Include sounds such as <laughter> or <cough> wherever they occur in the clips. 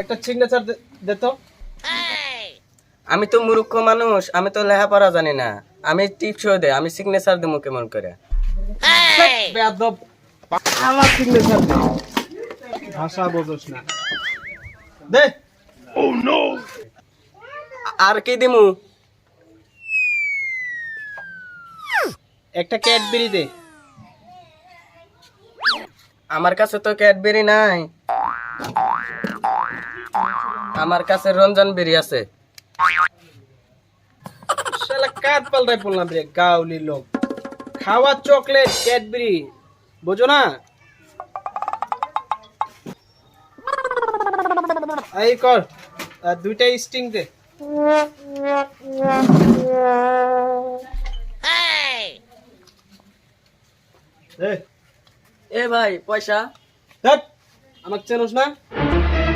একটা সিগনেচার দে তো। আমি তো মূর্খ মানুষ আমি তো লেখাপড়া জানি না। আমি টিপসও দে আমি সিগনেচার দেবো কেমন করে। বেয়াদব। আমার সিগনেচার দে। ভাষা বোঝস না। দে। আর কি দিমু? একটা ক্যাডবেরি দে। আমার কাছে তো ক্যাডবেরি নাই। আমার কাছে রঞ্জন বেরি আছে। শালা কাজ পাল্টাই পড়লাম রে গাউলি লোক। খাওয়া চকলেট ক্যাডবেরি বোঝো না? এই কর দুইটা স্টিং দে। এ ভাই পয়সা? আমাকে চেনোস না?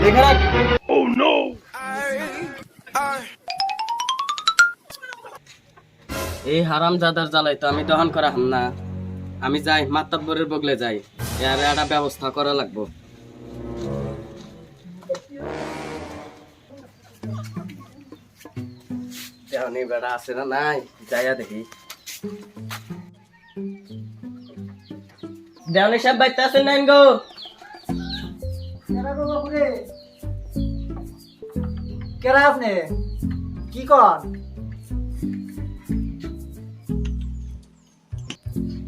দেখে রাখ। এই হারাম জাদার জ্বালাই তো আমি দহন করা হাম না। আমি যাই, মাতাব্বরের বগলে যাই। এর একটা ব্যবস্থা করা লাগবো। দেহনি বেড়া আছে না নাই? যাইয়া দেখি। দেওয়ানি সাহেব বাইতে আছেন নাইন গো। কেরা আপনি? কি কর?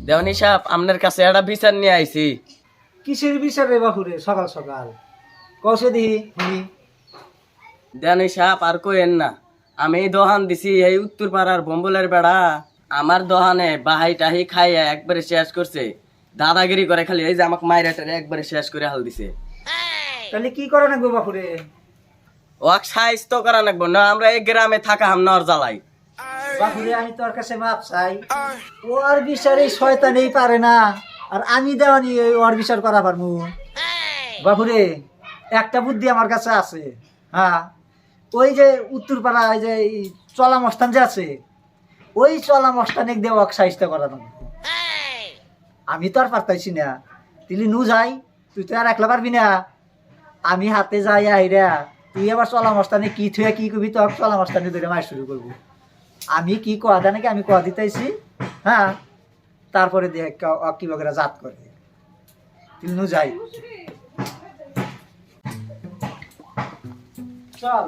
দেওয়ানি সাহেব আপনার কাছে একটা বিচার নিয়ে আইছি। কিসের বিচার রে বাপুরে সকাল সকাল? কষে দিহি শুনি দেওয়ানি সাহেব আর কইেন না আমি দোহান দিছি এই উত্তর পাড়ার বম্বলের বেড়া। আমার দোহানে বাহাই টাহি খাইয়া একবারে শেষ করছে। দাদাগিরি করে খালি এই যে আমাকে মাইরাটারে একবারে শেষ করে হাল দিছে। তাহলে কি করে নাকবো বাপুরে? ওয়াক তো করা লাগবো, না আমরা এই গ্রামে থাকা হাম নর জ্বালাই। বাপুরে, আমি তোর কাছে মাপ চাই। ও আর বিচার শয়তানেই পারে না, আর আমি দেওয়ানি ওর বিচার করা পারমু বাপুরে, একটা বুদ্ধি আমার কাছে আছে হ্যাঁ? ওই যে উত্তরপাড়া ওই যে চলা মস্তান যে আছে, ওই চলা মস্তানে দেওয়া সাহিত্য করা লাগবে। আমি তো আর পারতাইছি না। তুই নু যাই, তুই তো আর একলা পারবি না। আমি হাতে যাই আইরা। তুই আবার চলা মস্তানে কি থুয়া কি করবি তো চলা মস্তানে ধরে মার শুরু করব। আমি কি কোয়া দেয় নাকি আমি কোয়া দিতেছি হ্যাঁ? তারপরে দেখ কি বগেরা জাত করে তুই নু যাই। চল।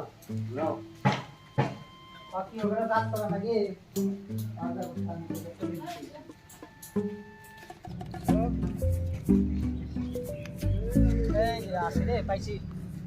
বাকি ওগুলো জাত করা নাকি আর ব্যবস্থা আমি তোকে করে দিচ্ছি। এই যে আসি রে, পাইছি।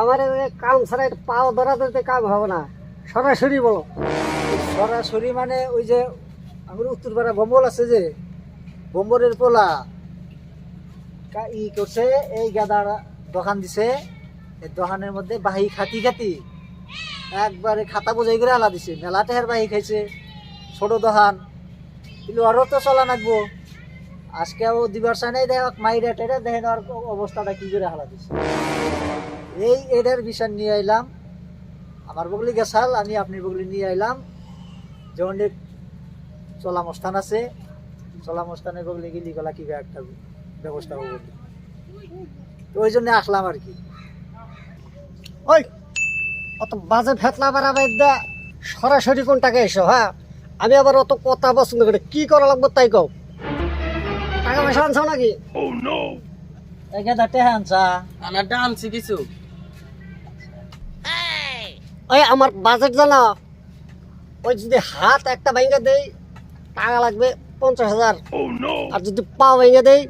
আমার কাম ছাড়া পাও ধরাতে কাম হবে না। সরাসরি বলো। সরাসরি মানে ওই যে আমার উত্তরপাড়া বম্বল আছে যে বম্বরের পোলা। ই করছে, এই গাদার দোকান দিছে, এই দোকানের মধ্যে বাহি খাতি খাতি। একবারে খাতা বোঝাই করে আলা দিছে, মেলা টেহার বাহি খাইছে, ছোট দোকান। কিন্তু আরও তো চলা নাকবো আজকেও দিবার নাই, দেখ মাইরা টেরা দেখেন অবস্থাটা কি করে হালা দিছে। এই এটার বিষয় নিয়ে আইলাম। আমার বগলি গেছাল আমি আপনি বগলি নিয়ে আইলাম। যেমন চলামস্থান আছে চলামস্থানের বগলি গেলি গলা কি একটা ব্যবস্থা হবে তো ওই জন্য আসলাম আর কি। ওই অত বাজে ফেতলা বাড়াবে দা সরাসরি কোনটাকে এসো হ্যাঁ? আমি আবার অত কথা পছন্দ করি কি করা লাগবে তাই কও? টাকা পয়সা আনছো নাকি? এক হাজার টাকা আনছা। আমার আনছি কিছু। ওই আমার বাজেট জানা? ওই যদি হাত একটা ভেঙে দেই টাকা লাগবে পঞ্চাশ হাজার। আর যদি পা ভেঙে দেই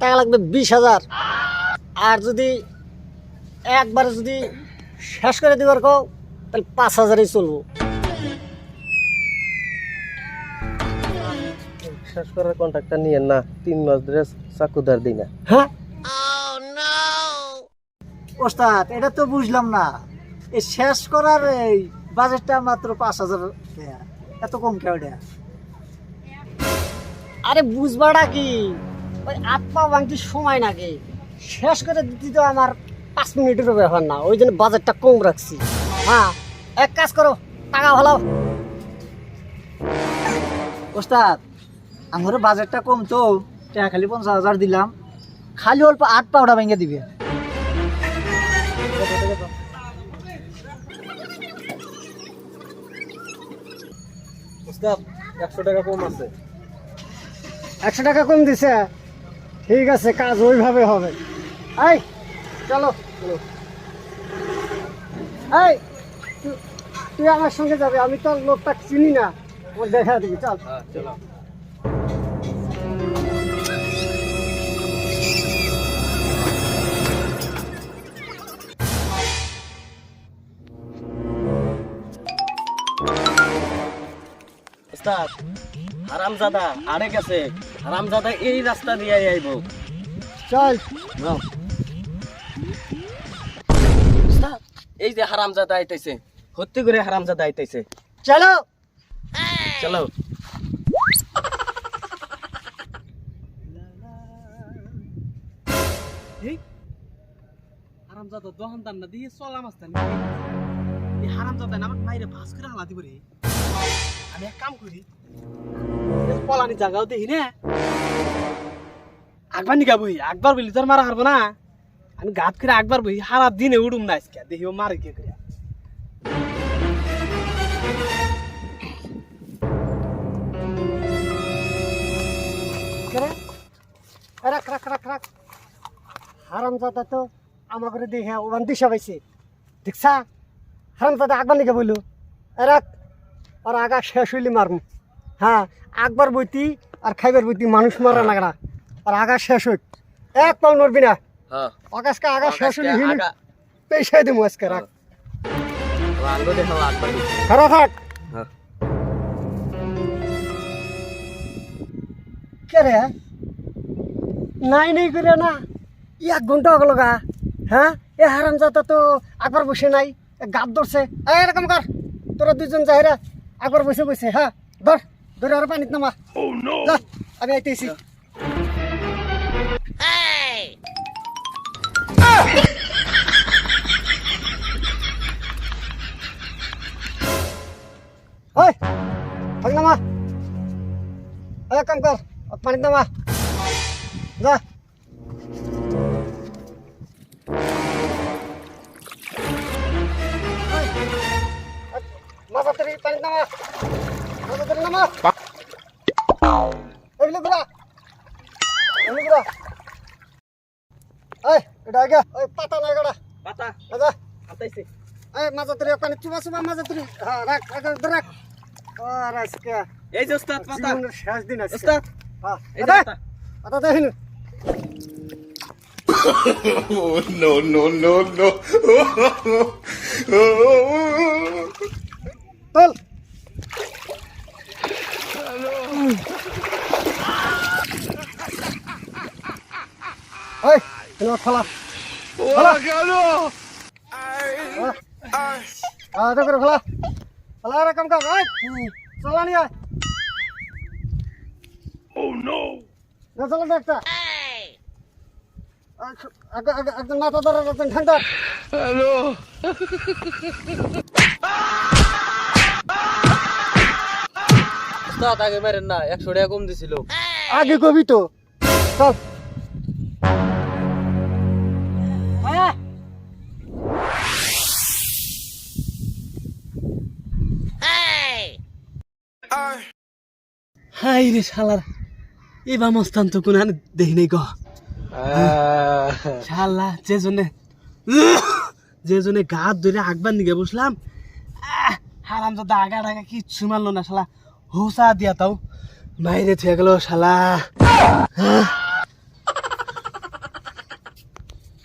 টাকা লাগবে বিশ হাজার। আর যদি একবারে যদি শেষ করে দিবার কও তাহলে পাঁচ হাজারই চলবো। শেষ করার কন্ট্রাক্টটা নিয়েন না তিন মাস ধরে চাকুদার দিই না। হ্যাঁ? ওস্তাদ এটা তো বুঝলাম না। এই শেষ করার এই বাজেটটা মাত্র পাঁচ হাজার। এত কম কেউ আরে বুঝবাটা কি? ওই আত্মা ভাঙতে সময় লাগে শেষ করে দিতে তো আমার পাঁচ মিনিটেরও ব্যাপার না, ওই জন্য বাজেটটা কম রাখছি। হ্যাঁ এক কাজ করো, টাকা ভালো ওস্তাদ আমার বাজেটটা কম তো, টাকা খালি পঞ্চাশ হাজার দিলাম। খালি অল্প আট পাউডা ভেঙে দিবে। একশো টাকা কম আছে। একশো টাকা কম দিছে? ঠিক আছে কাজ ওইভাবে হবে। আই চলো। এই তুই আমার সঙ্গে যাবে আমি তো লোকটা চিনি না। দেখা দিবি চল। হ্যাঁ চলো। ওস্তাদ হারামজাদা আরে গেছে। হারামজাদা এই রাস্তা দিয়ে আইব। চল। এই যে হারামজাদা আইতেছে সত্যি করে হারামজাদা আইতেছে চলো। চলো। হারামজাদা দহন দান না দিয়ে চলাম আসতেন এই হারামজাদা না আমাকে মাইরে ভাস করে হালা দিব রে আমি এক কাম করি, এই পলানি জায়গাও দেখি না। আকবার নিকা বই আকবার বলি তোর মারা হারবো না। আমি গাত করে আকবার বই হারা দিনে উড়ুম না আজকে দেখি ও মারে কে করে। করে? রাখ রাখ রাখ রাখ। হারামজাদা তো আমাকে দেখে ওখান দিশা পাইছে। দেখছা? হারামজাদা আকবার নিকে বলল রাখ। আর আগা শেষ হইলে মারম। হ্যাঁ আকবার বইতি আর খাইবার বইতি মানুষ মারা নাগরা আর আগা শেষ হইত এক পাও নড়বি না। হ্যাঁ। আকাশকে আগা শেষ হইলে হিলি পেশাই দেবো আজকে রাখ আকবার। খারাপ থাক হ্যাঁ। কে রে? নাই নাই করে না। এক ঘণ্টা হল গা। হ্যাঁ? এ হারাম যাতা তো একবার বসে নাই। গাত ধরছে। এরকম কর। তোরা দুজন যাই রে একবার বসে বসে হ্যাঁ ধর ধরে আর পানিত নামা। যা, আমি আইতেছি ওই থাক নামা। এক কাম কর পানিত নামা। যা। মাথা তরি পানি নামা মাথা তরি নামা এগুলো গুলা এগুলো গুলা এই এটা আগে ওই পাতা না গড়া পাতা দাদা আতাইছে এই মাথা তরি পানি চুবা চুবা মাথা তরি হ্যাঁ রাখ রাখ ধর রাখ আর আজকে এই যে উস্তাদ পাতা জীবনের শেষ দিন আজকে উস্তাদ হ্যাঁ এই যে এটা পাতা পাতা দেখিন Oh, no, no, no, no. <coughs> তোল। খোলা খোলা খোলা কর ওই চলা নিয়ে আয়। না, চলো তো একটা। একজন মাথা ধরে একজন ঠান্ডা ওস্তাদ আগে মেরেন না একশো টাকা কম দিছিল। আগে কবি তো। চল। আয় হাই রে শালার এবার মস্তান তো কোন দেখি নাই গ। শালা যে জনে যে জনে গাত ধরে আগবার নিগে বসলাম হারাম দাদা আগা টাগা কিচ্ছু মারলো না শালা। হোসা দিয়া তাও মাইরে থেকে গেল শালা।